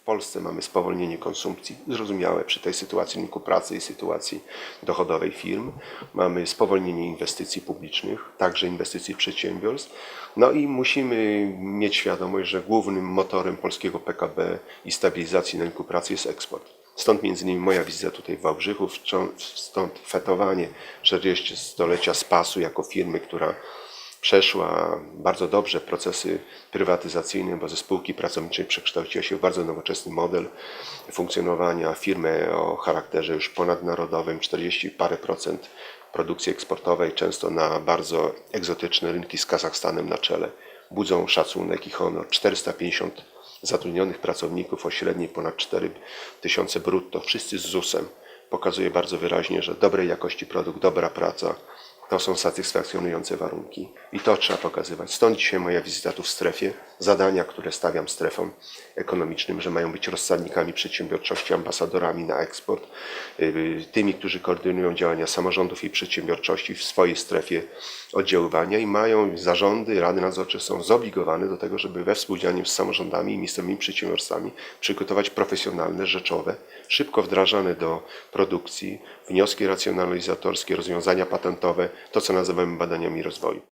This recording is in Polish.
W Polsce mamy spowolnienie konsumpcji, zrozumiałe przy tej sytuacji rynku pracy i sytuacji dochodowej firm. Mamy spowolnienie inwestycji publicznych, także inwestycji przedsiębiorstw. No i musimy mieć świadomość, że głównym motorem polskiego PKB i stabilizacji na rynku pracy jest eksport. Stąd między innymi moja wizyta tutaj w Wałbrzychu, stąd fetowanie 40-stolecia Spasu jako firmy, która przeszła bardzo dobrze procesy prywatyzacyjne, bo ze spółki pracowniczej przekształciła się w bardzo nowoczesny model funkcjonowania firmy o charakterze już ponadnarodowym, 40 parę procent produkcji eksportowej, często na bardzo egzotyczne rynki z Kazachstanem na czele. Budzą szacunek i honor. 450 zatrudnionych pracowników o średniej ponad 4 tysiące brutto, wszyscy z ZUS-em. Pokazuje bardzo wyraźnie, że dobrej jakości produkt, dobra praca, to są satysfakcjonujące warunki i to trzeba pokazywać. Stąd dzisiaj moja wizyta tu w strefie. Zadania, które stawiam strefom ekonomicznym, że mają być rozsadnikami przedsiębiorczości, ambasadorami na eksport, yy, tymi, którzy koordynują działania samorządów i przedsiębiorczości w swojej strefie oddziaływania i mają zarządy, rady nadzorcze są zobligowane do tego, żeby we współdziałaniu z samorządami i miejscowymi przedsiębiorstwami przygotować profesjonalne, rzeczowe, szybko wdrażane do produkcji wnioski racjonalizatorskie, rozwiązania patentowe, to co nazywamy badaniami rozwoju.